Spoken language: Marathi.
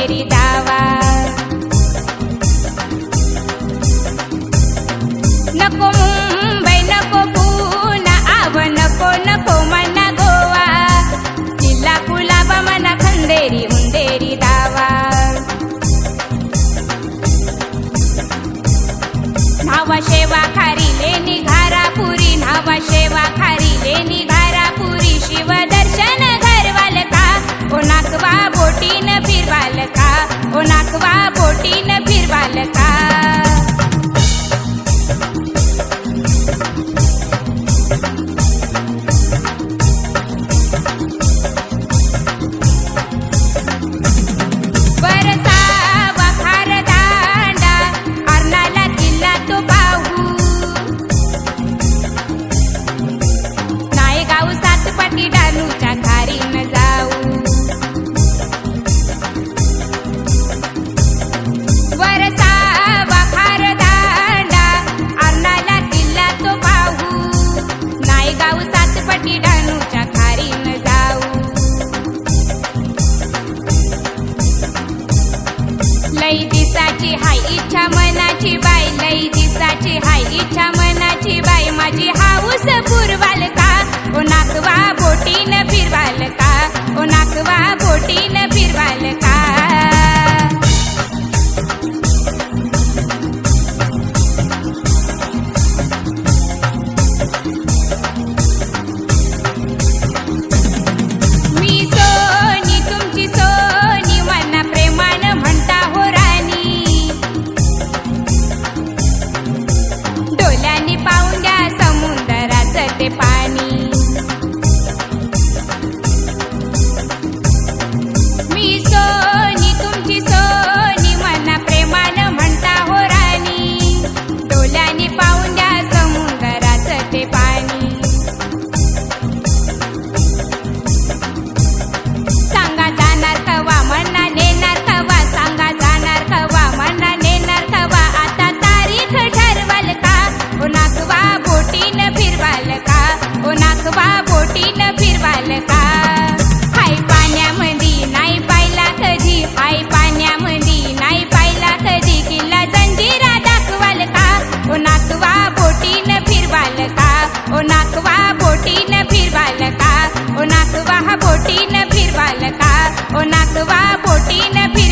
उंदेरी दावा नको मुंबई नको पुणा आव नको नको मना गोवा। किल्ला कुलाबा मना खंदेरी उंदेरी दावा नावा शेवा खारी लेनी घारापुरी नावा शेवा खारी लेनी लई दिसाची हाय इच्छा मनाची बाई. लई दिसाची हाय इच्छा मनाची बाई. माझी Stefani. ओ नाकवा बोटीन फिरवाल का? हाय पाण्यामध्ये नाही पाहिला कधी? हाय पाण्यामध्ये नाही पाहिला कधी? किल्ला जंजिरा दाखवाल का? ओ नाकवा बोटीन फिरवाल का? ओ नाकवा बोटीन फिरवाल का? ओ नाकवा बोटीन फिरवाल का? ओ नातवा बोटीन फिरवाल